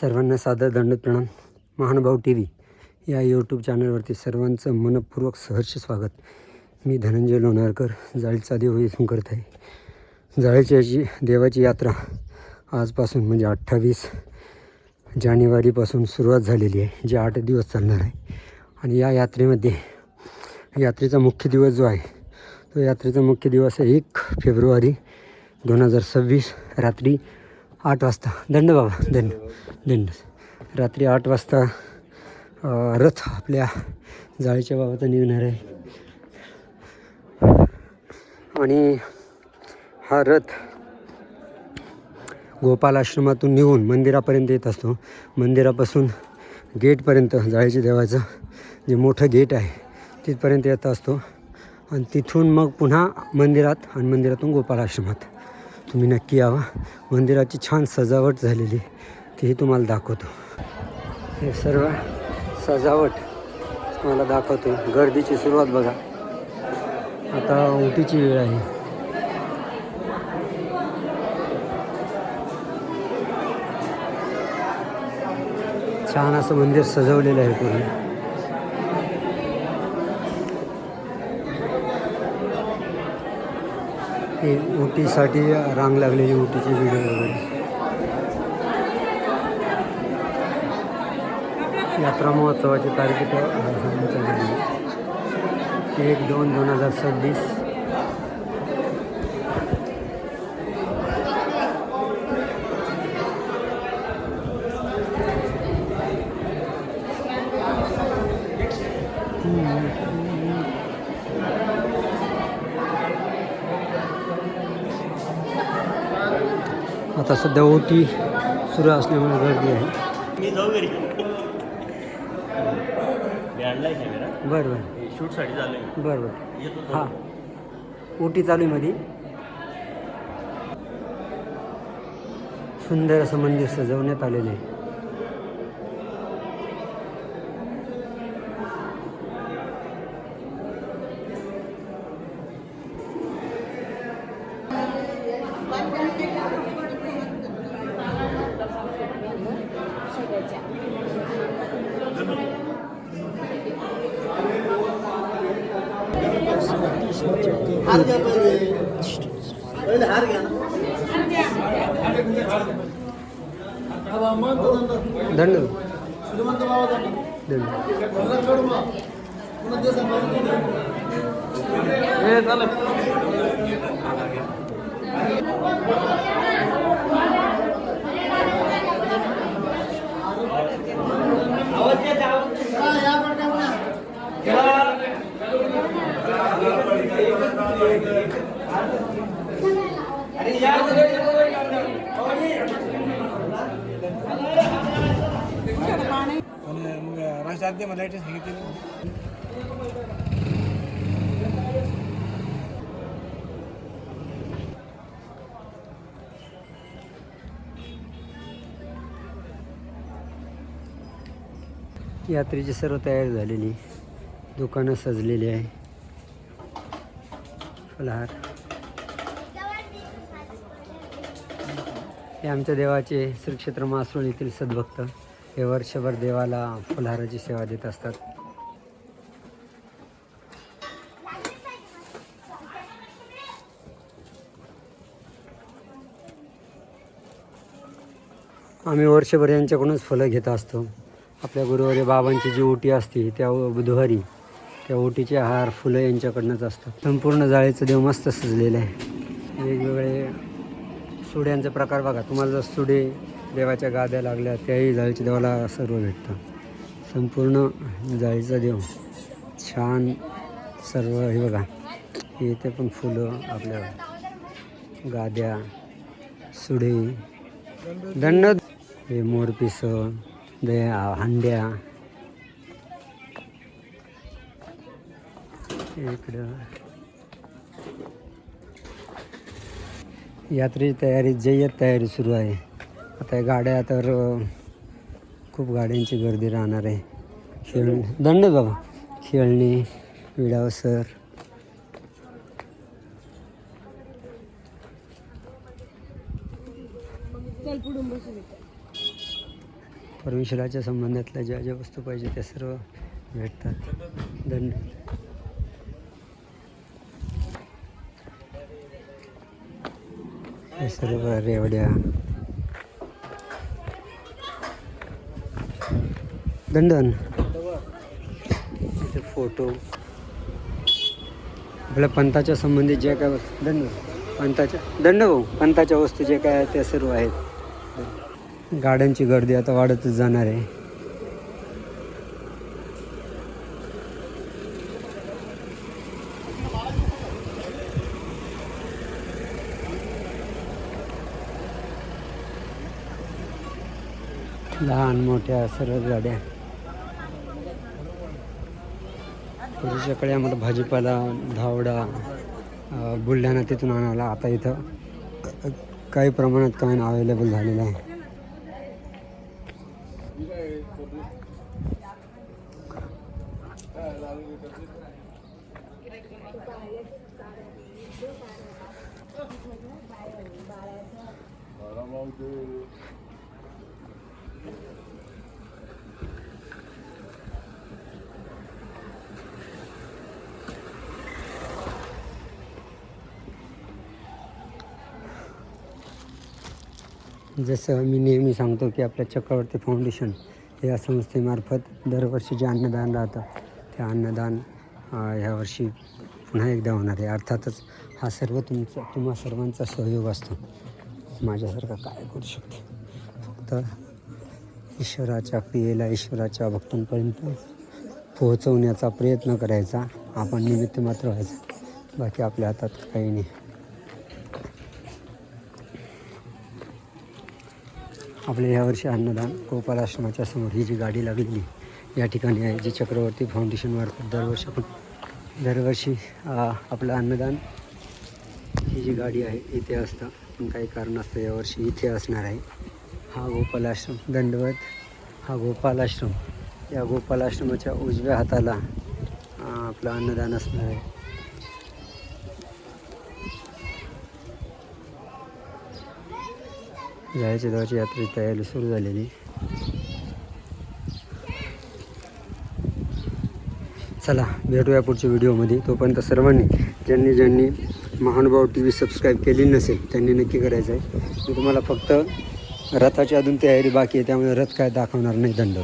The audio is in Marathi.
सर्वांना सादर दंड प्रणाम. महानुभाव टी व्ही या यूट्यूब चॅनलवरती सर्वांचं मनपूर्वक सहर्ष स्वागत. मी धनंजय लोणारकर जाळीचा देव इथून करत आहे. जाळीची देवाची यात्रा आजपासून म्हणजे अठ्ठावीस जानेवारीपासून सुरुवात झालेली आहे जी आठ दिवस चालणार आहे. आणि या यात्रेमध्ये यात्रेचा मुख्य दिवस जो आहे तो यात्रेचा मुख्य दिवस आहे एक फेब्रुवारी दोन हजार सव्वीस रात्री आठ वाजता. दंड बाबा दंड दंड. रात्री आठ वाजता रथ आपल्या जाळीच्या बाबाचा निघणार आहे. आणि हा रथ गोपाल आश्रमातून निघून मंदिरापर्यंत येत असतो. मंदिरापासून गेटपर्यंत जाळीच्या देवाचं जे मोठं गेट आहे तिथपर्यंत येत असतो. आणि तिथून मग पुन्हा मंदिरात आणि मंदिरातून गोपाल आश्रमात. तुम्ही नक्की यावा. मंदिराची छान सजावट झालेली आहे. तीही तुम्हाला दाखवतो. हे सर्व सजावट तुम्हाला दाखवतो. गर्दीची सुरुवात बघा. आता उटीची वेळ आहे. छान असं मंदिर सजवलेलं आहे पूर्ण. हे ओटीसाठी रांग लागलेली ओटीची व्हिडिओ वगैरे यात्रा महोत्सवाची तारीख इथं अ, एक दोन दोन हजार सव्वीस आता सध्या ओटी सुरू असल्यामुळे गर्दी आहे. मी जाऊ घरी. बरं बरं. शूटसाठी बरं बरं. येतो हां. ओटी चालू आहे मध्ये सुंदर असं मंदिर सजवण्यात आलेलं आहे. हार घ्या पहिले पहिले हार घ्या ना बाबा मग दंड दंड श्रीमंत बाबा दंड दंड मला करू मग पुन्हा ते सांभाळून हे चालेल या पडका मग राष्ट्राध्ये मला सांगितलं. यात्रेची सर्व तयारी झालेली. दुकानं सजलेली आहे. फलहार. हे आमच्या देवाचे श्री क्षेत्र येथील सद्भक्त. हे वर्षभर देवाला फुलहाराची सेवा देत असतात. आम्ही वर्षभर यांच्याकडूनच फुलं घेत असतो. आपल्या गुरुवारी बाबांची जी ओटी असते त्या बुधवारी त्या ओटीचे हार फुलं यांच्याकडनंच असतात. संपूर्ण जाळीचं देव मस्त सजलेलं आहे. वेगवेगळे सुड्यांचे प्रकार बघा. तुम्हाला जर सुडे देवाच्या गाद्या लागल्या त्याही जाळीच्या देवाला सर्व भेटतं. संपूर्ण जाळीचा देव छान सर्व हे बघा. इथे पण फुलं आपल्या गाद्या सुडे. दंड हे मोरपिस दया हांड्या. इकडं यात्रेची तयारी जय्यत तयारी सुरू आहे. आता या गाड्या तर खूप गाड्यांची गर्दी राहणार आहे. खेळ दंड बाबा. खेळणी विडावसर परमेश्वराच्या संबंधातल्या ज्या ज्या वस्तू पाहिजे त्या सर्व भेटतात. दंड. हे सर्व रेवड्या. दंडन. इथे फोटो. आपल्या पंथाच्या संबंधित जे काय दंड. पंथाच्या दंड हो, भाऊ पंथाच्या वस्तू जे काय आहेत त्या सर्व आहेत. गाड्यांची गर्दी आता वाढतच जाणार आहे. लहान मोठ्या सर्व गाड्या. पूर्वीच्याकडे आम्हाला भाजीपाला धावडा बुलढाणा तिथून आणायला आता इथं. काही प्रमाणात काय अवेलेबल झालेलं आहे. जसं मी नेहमी सांगतो की आपल्या चक्रवर्ती फाउंडेशन या संस्थेमार्फत दरवर्षी जे अन्नदान राहतं ते अन्नदान ह्यावर्षी पुन्हा एकदा होणार आहे. अर्थातच हा सर्व तुमचा तुम्हा सर्वांचा सहयोग असतो. माझ्यासारखा काय करू शकतो? फक्त ईश्वराच्या क्रियेला ईश्वराच्या भक्तांपर्यंत पोहोचवण्याचा प्रयत्न करायचा. आपण निमित्त मात्र व्हायचं. बाकी आपल्या हातात काही नाही. आपले यावर्षी अन्नदान गोपाल आश्रमाच्या समोर ही जी गाडी लागलेली या ठिकाणी आहे जी चक्रवर्ती फाउंडेशनमार्फत दरवर्षी आपण दरवर्षी आपलं अन्नदान ही जी गाडी आहे इथे असतं. पण काही कारण असतं यावर्षी इथे असणार आहे. हा गोपाल आश्रम दंडवत. हा गोपाल आश्रम या गोपाल आश्रमाच्या उजव्या हाताला आपलं अन्नदान असणार आहे. जायच्या देवाची यात्रेची तयारी सुरू झालेली. चला भेटूया पुढच्या व्हिडिओमध्ये. तोपर्यंत सर्वांनी ज्यांनी ज्यांनी महानुभाव टी व्ही सबस्क्राईब केली नसेल त्यांनी नक्की करायचं आहे मी तुम्हाला फक्त रथाची अजून तयारी बाकी आहे त्यामुळे रथ काय दाखवणार नाही दंड.